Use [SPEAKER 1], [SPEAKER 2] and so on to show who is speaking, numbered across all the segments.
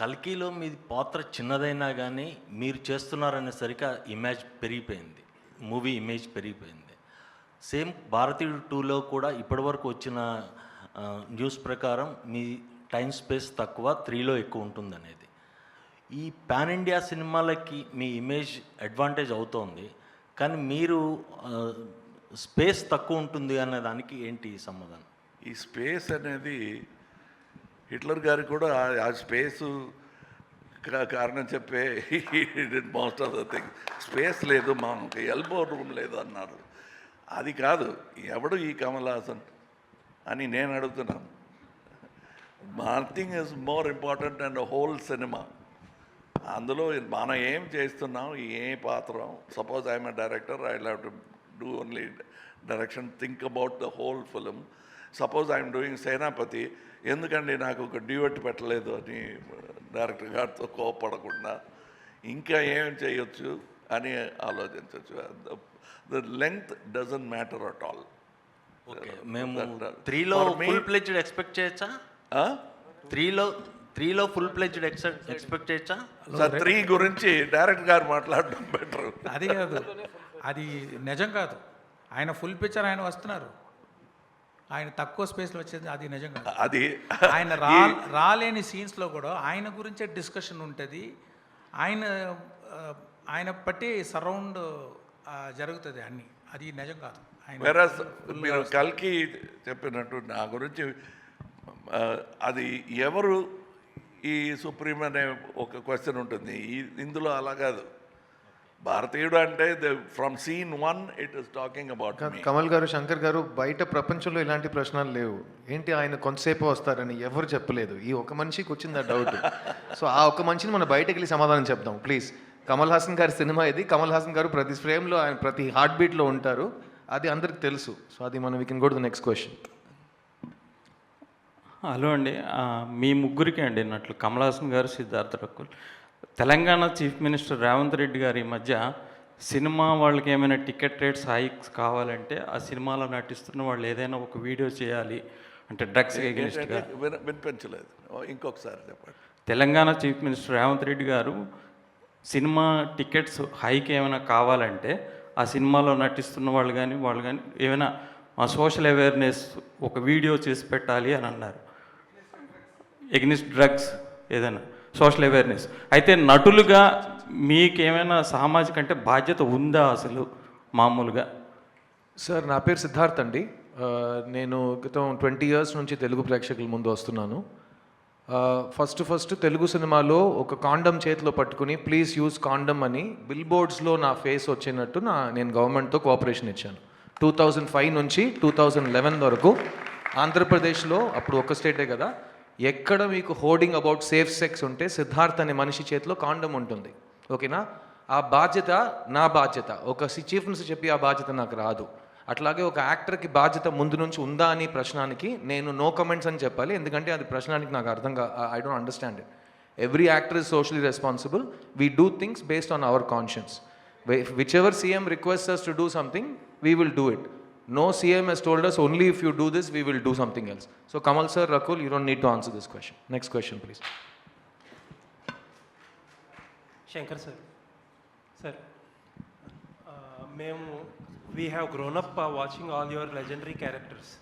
[SPEAKER 1] కల్కిలో మీ పాత్ర చిన్నదైనా కానీ మీరు చేస్తున్నారనేసరికి ఆ ఇమేజ్ పెరిగిపోయింది. మూవీ ఇమేజ్ పెరిగిపోయింది. సేమ్ భారతీయుడు టూలో కూడా ఇప్పటివరకు వచ్చిన న్యూస్ ప్రకారం మీ టైం స్పేస్ తక్కువ త్రీలో ఎక్కువ ఉంటుందనేది. ఈ పాన్ ఇండియా సినిమాలకి మీ ఇమేజ్ అడ్వాంటేజ్ అవుతోంది. కానీ మీరు స్పేస్ తక్కువ ఉంటుంది అనే దానికి ఏంటి సమాధానం?
[SPEAKER 2] ఈ స్పేస్ అనేది హిట్లర్ గారు కూడా ఆ- స్పేస్ స్పేసు కారణం చెప్పే most of the thing space లేదు మాకు ఎల్బో రూమ్ లేదు అన్నారు. అది కాదు ఎవడు ఈ కమల్ హాసన్ అని నేను అడుగుతున్నాను. More thing is more important and whole cinema అందులో మనం ఏం చేస్తున్నాం ఏ పాత్ర suppose I'm director I have to do only direction think about the whole film suppose I'm doing Senapathi ఎందుకండి నాకు ఒక డ్యూట్ పెట్టలేదు అని డైరెక్టర్ గారితో కోపడకుండా ఇంకా ఏం చేయొచ్చు అని ఆలోచించవచ్చు the length doesn't matter at
[SPEAKER 1] all మేము త్రీలో ఫుల్ ప్లెజ్డ్ ఎక్స్పెక్ట్ చేయొచ్చా? త్రీలో త్రీలో ఫుల్ ప్లెజ్డ్ ఎక్స్పెక్ట్ చేయొచ్చా?
[SPEAKER 2] సార్ త్రీ గురించి డైరెక్టర్ గారు మాట్లాడడం బెటర్
[SPEAKER 3] అది కాదు. అది నిజం కాదు. ఆయన ఫుల్ పిక్చర్ ఆయన వస్తున్నారు. ఆయన తక్కువ స్పేస్లో వచ్చేది అది నిజం కాదు.
[SPEAKER 2] అది
[SPEAKER 3] ఆయన రా రాలేని సీన్స్లో కూడా ఆయన గురించే డిస్కషన్ ఉంటుంది. ఆయన ఆయన బట్టి సరౌండ్ జరుగుతుంది అన్ని. అది నిజం కాదు.
[SPEAKER 2] మీరు కల్కి చెప్పినట్టు నా గురించి అది ఎవరు ఈ సుప్రీం అనే ఒక క్వశ్చన్ ఉంటుంది. ఇందులో అలా కాదు. భారతీయుడు అంటే from scene one it is talking
[SPEAKER 4] about Kamal గారు శంకర్ గారు బయట ప్రపంచంలో ఇలాంటి ప్రశ్నలు లేవు. ఏంటి ఆయన కొంతసేపు వస్తారని ఎవరు చెప్పలేదు. ఈ ఒక మనిషికి వచ్చింది ఆ డౌట్ సో ఆ ఒక మనిషిని మనం బయటకు వెళ్ళి సమాధానం చెప్దాం. ప్లీజ్ కమల్ హాసన్ గారి సినిమా ఇది. కమల్ హాసన్ గారు ప్రతి ఫ్రేమ్లో ఆయన ప్రతి హార్ట్ బీట్లో ఉంటారు. అది అందరికి తెలుసు. సో అది మనం we can go to the next question
[SPEAKER 5] hello అండి. ఆ, మీ ముగ్గురికి అండి అన్నట్లు కమల్ హాసన్ గారు సిద్ధార్థ రకుల్. తెలంగాణ చీఫ్ మినిస్టర్ రేవంత్ రెడ్డి గారి ఈ మధ్య సినిమా వాళ్ళకి ఏమైనా టికెట్ రేట్స్ హైక్స్ కావాలంటే ఆ సినిమాలో నటిస్తున్న వాళ్ళు ఏదైనా ఒక వీడియో చేయాలి. అంటే డ్రగ్స్ ఎగెనిస్ట్గా
[SPEAKER 2] వినిపించలేదు. ఇంకొకసారి చెప్పండి.
[SPEAKER 5] తెలంగాణ చీఫ్ మినిస్టర్ రేవంత్ రెడ్డి గారు సినిమా టికెట్స్ హైక్ ఏమైనా కావాలంటే ఆ సినిమాలో నటిస్తున్న వాళ్ళు కానీ వాళ్ళు కానీ ఏమైనా సోషల్ అవేర్నెస్ ఒక వీడియో చేసి పెట్టాలి అని అన్నారు. ఎగ్నిస్ట్ డ్రగ్స్ ఏదైనా. Social awareness. అయితే నటులుగా మీకేమైనా సామాజిక అంటే బాధ్యత ఉందా అసలు మామూలుగా?
[SPEAKER 4] సార్ నా పేరు సిద్ధార్థ్ అండి. నేను గతం ట్వంటీ ఇయర్స్ నుంచి తెలుగు ప్రేక్షకుల ముందు వస్తున్నాను. ఫస్ట్ ఫస్ట్ తెలుగు సినిమాలో ఒక కాండం చేతిలో పట్టుకుని ప్లీజ్ యూజ్ కాండమ్ అని బిల్ బోర్డ్స్లో నా ఫేస్ వచ్చినట్టు నా నేను గవర్నమెంట్తో కోఆపరేషన్ ఇచ్చాను. టూ థౌజండ్ ఫైవ్ నుంచి టూ థౌజండ్ లెవెన్ వరకు ఆంధ్రప్రదేశ్లో అప్పుడు ఒక స్టేటే కదా ఎక్కడ మీకు హోర్డింగ్ అబౌట్ సేఫ్ సెక్స్ ఉంటే సిద్ధార్థ్ అనే మనిషి చేతిలో కాండం ఉంటుంది. ఓకేనా? ఆ బాధ్యత నా బాధ్యత. ఒక చీఫ్ మినిస్టర్ చెప్పి ఆ బాధ్యత నాకు రాదు. అట్లాగే ఒక యాక్టర్కి బాధ్యత ముందు నుంచి ఉందా అని ప్రశ్నానికి నేను నో కమెంట్స్ అని చెప్పాలి. ఎందుకంటే అది ప్రశ్నానికి నాకు అర్థం కా I don't understand it. Every actor is socially responsible. We do things based on our conscience. Which ever CM request us to do something we will do it no CM he's told us only if you do this we will do something else so Kamal sir Rakul you don't need to answer this question next question please
[SPEAKER 6] Shankar sir sir ఆ, మేము we have grown up watching all your legendary characters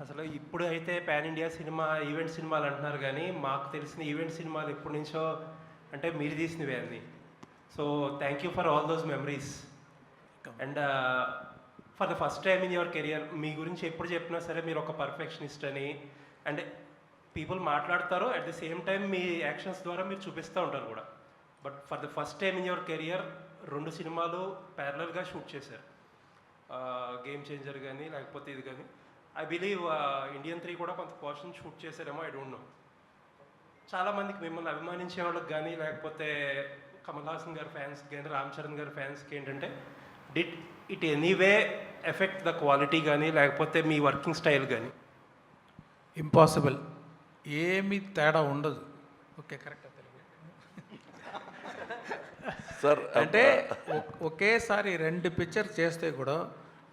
[SPEAKER 6] అసలు ఇప్పుడు అయితే pan India cinema event సినిమాలు అంటున్నారు కానీ మాకు తెలిసిన ఈవెంట్ సినిమాలు ఎప్పటి నుంచో అంటే మీరు తీసినవే అన్ని. So thank you for all those memories and for the first time in your career మీ గురించి ఎప్పుడు చెప్పినా సరే మీరు ఒక పర్ఫెక్షనిస్ట్ అని. అండ్ పీపుల్ మాట్లాడతారు అట్ ది సేమ్ టైం మీ యాక్షన్స్ ద్వారా మీరు చూపిస్తూ ఉంటారు కూడా. But for the first time in your career రెండు సినిమాలు ప్యారలల్గా షూట్ చేశారు. గేమ్ చేంజర్ కానీ లేకపోతే ఇది కానీ. ఐ బిలీవ్ ఇండియన్ త్రీ కూడా కొంత పోర్షన్ షూట్ చేశారేమో ఐ డోంట్ నో చాలా మందికి మిమ్మల్ని అభిమానించే వాళ్ళకి కానీ లేకపోతే కమల్ హాసన్ గారి ఫ్యాన్స్ కానీ రామ్ చరణ్ గారి ఫ్యాన్స్కి ఏంటంటే did it anyway affect the quality కానీ లేకపోతే మీ వర్కింగ్ స్టైల్ కానీ
[SPEAKER 3] ఇంపాసిబుల్. ఏమీ తేడా ఉండదు. ఓకే కరెక్ట్
[SPEAKER 2] సార్
[SPEAKER 3] అంటే ఒకేసారి రెండు పిక్చర్ చేస్తే కూడా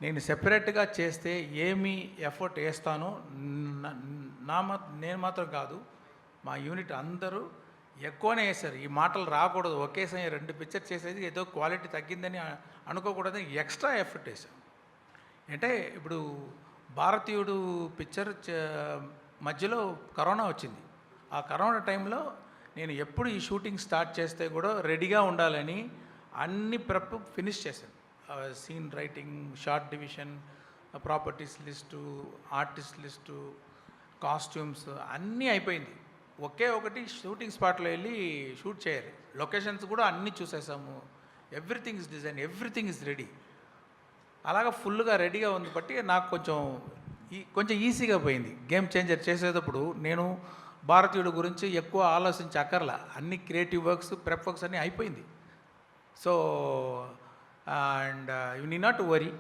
[SPEAKER 3] నేను సెపరేట్గా చేస్తే ఏమి ఎఫర్ట్ వేస్తానో న- నేను మాత్రం కాదు మా యూనిట్ అందరూ ఎక్కువనే వేశారు. ఈ మాటలు రాకూడదు. ఒకేసారి రెండు పిక్చర్ చేసేది ఏదో క్వాలిటీ తగ్గిందని అనుకోకూడదు అనుకోకూడదని ఎక్స్ట్రా ఎఫర్ట్ వేశాం అంటే ఇప్పుడు భారతీయుడు పిక్చర్ మధ్యలో కరోనా వచ్చింది. ఆ కరోనా టైంలో నేను ఎప్పుడు ఈ షూటింగ్ స్టార్ట్ చేస్తే కూడా రెడీగా ఉండాలని అన్ని ప్రెప్ ఫినిష్ చేశాను. Scene writing shot division properties list artist list costumes అన్నీ అయిపోయింది. ఒకే ఒకటి షూటింగ్ స్పాట్లో వెళ్ళి షూట్ చేయాలి. లొకేషన్స్ కూడా అన్నీ చూసేసాము. Everything is design everything is ready. అలాగా ఫుల్గా రెడీగా ఉంది బట్టి నాకు కొంచెం ఈ కొంచెం ఈజీగా పోయింది. గేమ్ చేంజర్ చేసేటప్పుడు నేను భారతీయుడు గురించి ఎక్కువ ఆలోచించక్కర్లా అన్ని క్రియేటివ్ వర్క్స్ ప్రెప్ వర్క్స్ అన్నీ అయిపోయింది. So and you need not worry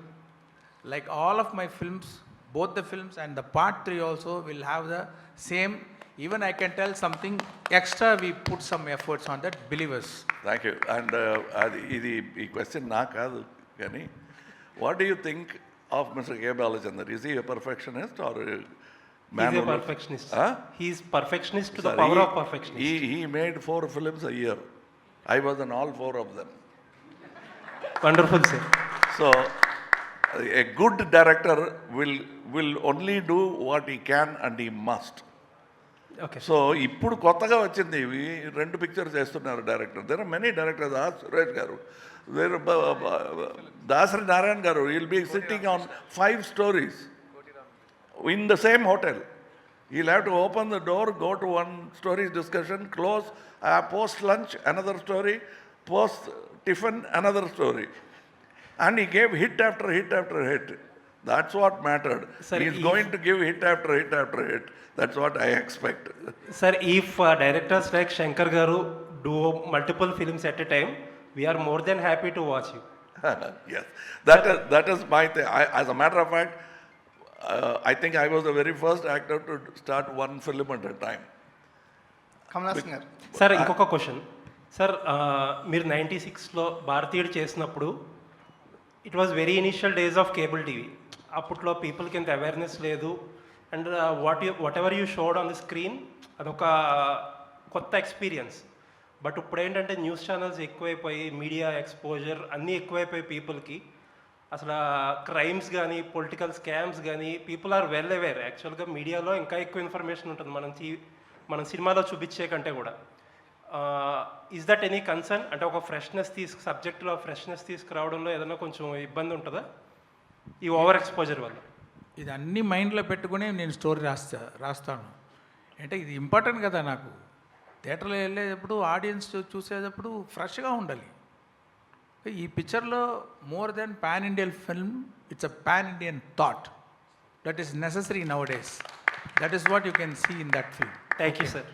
[SPEAKER 3] like all of my films both the films and the part three also will have the same Even I can tell something extra. We put some efforts on that. Believers.
[SPEAKER 2] Thank you and అది ఇది ఈ question నా కాదు కానీ what do you think of mister K Balachander is a perfectionist or
[SPEAKER 6] He's a perfectionist. He's perfectionist to the power of perfectionist.
[SPEAKER 2] He, he made four films a year. I was in all four of them.
[SPEAKER 6] Wonderful, sir.
[SPEAKER 2] So, a good director will, will only do what he can and he must. So ఇప్పుడు కొత్తగా వచ్చింది ఇవి. రెండు pictures చేస్తున్నారు director there are many director ఆ గారు. There Dasari Narayana గారు. Will be sitting on five stories in the same hotel he have to open the door go to one stories discussion close uh post lunch another story post tiffin another story and he gave hit after hit after hit That's what mattered.
[SPEAKER 6] Sir,
[SPEAKER 2] He's
[SPEAKER 6] if-
[SPEAKER 2] going to give hit after hit after hit. That's what I expect.
[SPEAKER 6] Sir, if uh, directors like Shankar Garu do multiple films at a time, we are more than happy to watch you.
[SPEAKER 2] yes, that is, that is my thing. I, as a matter of fact, uh, I think I was the very first actor to start one film at a time.
[SPEAKER 7] Kamal Haasan గారు
[SPEAKER 6] sir ఇంకొక question sir మీరు ninety సిక్స్లో భారతీయుడు చేసినప్పుడు it was very initial days of cable TV అప్పట్లో పీపుల్కి ఎంత awareness లేదు. And what you what ever you showed on the screen అదొక uh, కొత్త ఎక్స్పీరియన్స్ బట్ ఇప్పుడు ఏంటంటే న్యూస్ ఛానల్స్ ఎక్కువైపోయి మీడియా ఎక్స్పోజర్ అన్నీ ఎక్కువైపోయి పీపుల్కి అసలు క్రైమ్స్ కానీ పొలిటికల్ స్కామ్స్ కానీ పీపుల్ ఆర్ వెల్ అవేర్ యాక్చువల్గా మీడియాలో ఇంకా ఎక్కువ ఇన్ఫర్మేషన్ ఉంటుంది. మనం టీ- మనం సినిమాలో చూపించే కంటే కూడా. ఇస్ దట్ ఎనీ కన్సర్న్ అంటే ఒక ఫ్రెష్నెస్ తీసుకు సబ్జెక్ట్లో ఫ్రెష్నెస్ తీసుకురావడంలో ఏదైనా కొంచెం ఇబ్బంది ఉంటుందా? ఈ ఓవర్ ఎక్స్పోజర్ వల్ల.
[SPEAKER 3] ఇది అన్ని మైండ్లో పెట్టుకుని నేను స్టోరీ రాస్తా రాస్తాను. అంటే ఇది ఇంపార్టెంట్ కదా నాకు. థియేటర్లో వెళ్ళేటప్పుడు ఆడియన్స్ చూసేటప్పుడు ఫ్రెష్గా ఉండాలి. ఈ పిక్చర్లో more than pan Indian film it's a pan Indian thought. That is necessary nowadays. That is what you can see in that film.
[SPEAKER 6] Thank you sir.